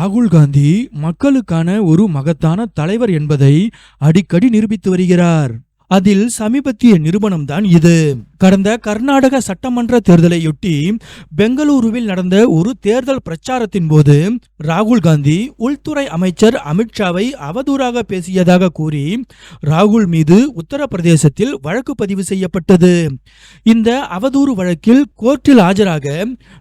ராகுல் காந்தி மக்களுக்கான ஒரு மகத்தான தலைவர் என்பதை அடிக்கடி நிரூபித்து வருகிறார். அதில் சமீபத்திய நிறுவனம்தான் இது. கடந்த கர்நாடக சட்டமன்ற தேர்தலையொட்டி பெங்களூருவில் நடந்த ஒரு தேர்தல் பிரச்சாரத்தின் போது ராகுல் காந்தி உள்துறை அமைச்சர் அமித்ஷாவை அவதூறாக பேசியதாக கூறி ராகுல் மீது உத்தரப்பிரதேசத்தில் வழக்கு பதிவு செய்யப்பட்டது. இந்த அவதூறு வழக்கில் கோர்ட்டில் ஆஜராக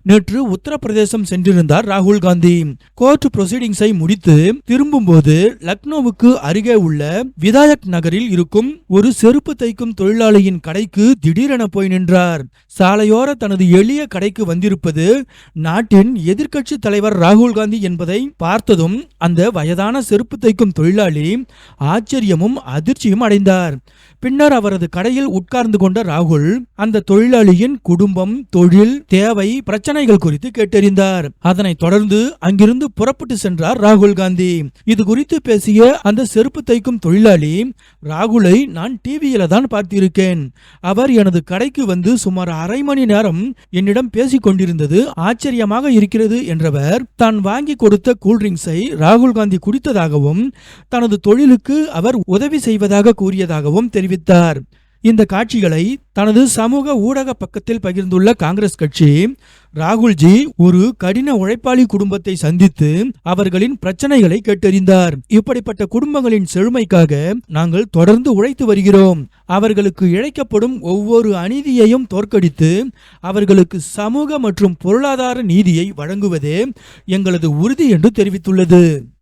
நேற்று உத்தரப்பிரதேசம் சென்றிருந்தார் ராகுல் காந்தி. கோர்ட் ப்ரொசீடிங்ஸை முடித்து திரும்பும்போது லக்னோவுக்கு அருகே உள்ள விதாயக் நகரில் இருக்கும் ஒரு செருப்பு தைக்கும் தொழிலாளியின் கடைக்கு திடீரென போய் நின்றார். சாலையோர தனது எளிய கடைக்கு வந்திருப்பது நாட்டின் எதிர்க்கட்சி தலைவர் ராகுல் காந்தி என்பதை பார்த்ததும் அந்த வயதான செருப்பு தைக்கும் தொழிலாளி ஆச்சரியமும் அதிர்ச்சியும் அடைந்தார். பின்னர் அவரது கடையில் உட்கார்ந்து கொண்ட ராகுல் அந்த தொழிலாளியின் குடும்பம் தொழில் தேவை பிரச்சனைகள் குறித்து கேட்டறிந்தார். அதனைத் தொடர்ந்து அங்கிருந்து புறப்பட்டு சென்றார் ராகுல் காந்தி. இது குறித்து பேசிய அந்த செருப்பு தைக்கும் தொழிலாளி ராகுலை நான் டிவியில தான் பார்த்திருக்கேன். அவர் எனது கடைக்கு வந்து சுமார் அரை மணி நேரம் என்னிடம் பேசிக் கொண்டிருந்தது ஆச்சரியமாக இருக்கிறது என்றவர் தான் வாங்கி கொடுத்த கூல்ட்ரிங்க்ஸை ராகுல் காந்தி குடித்ததாகவும் தனது தொழிலுக்கு அவர் உதவி செய்வதாக கூறியதாகவும் தெரிவித்தார். இந்த காட்சிகளை தனது சமூக ஊடக பக்கத்தில் பகிர்ந்துள்ள காங்கிரஸ் கட்சி ராகுல்ஜி ஒரு கடின உழைப்பாளி குடும்பத்தை சந்தித்து அவர்களின் பிரச்சனைகளை கேட்டறிந்தார். இப்படிப்பட்ட குடும்பங்களின் செழுமைக்காக நாங்கள் தொடர்ந்து உழைத்து வருகிறோம். அவர்களுக்கு இழைக்கப்படும் ஒவ்வொரு அநீதியையும் தோற்கடித்து அவர்களுக்கு சமூக மற்றும் பொருளாதார நீதியை வழங்குவதே எங்களது உறுதி என்று தெரிவித்துள்ளது.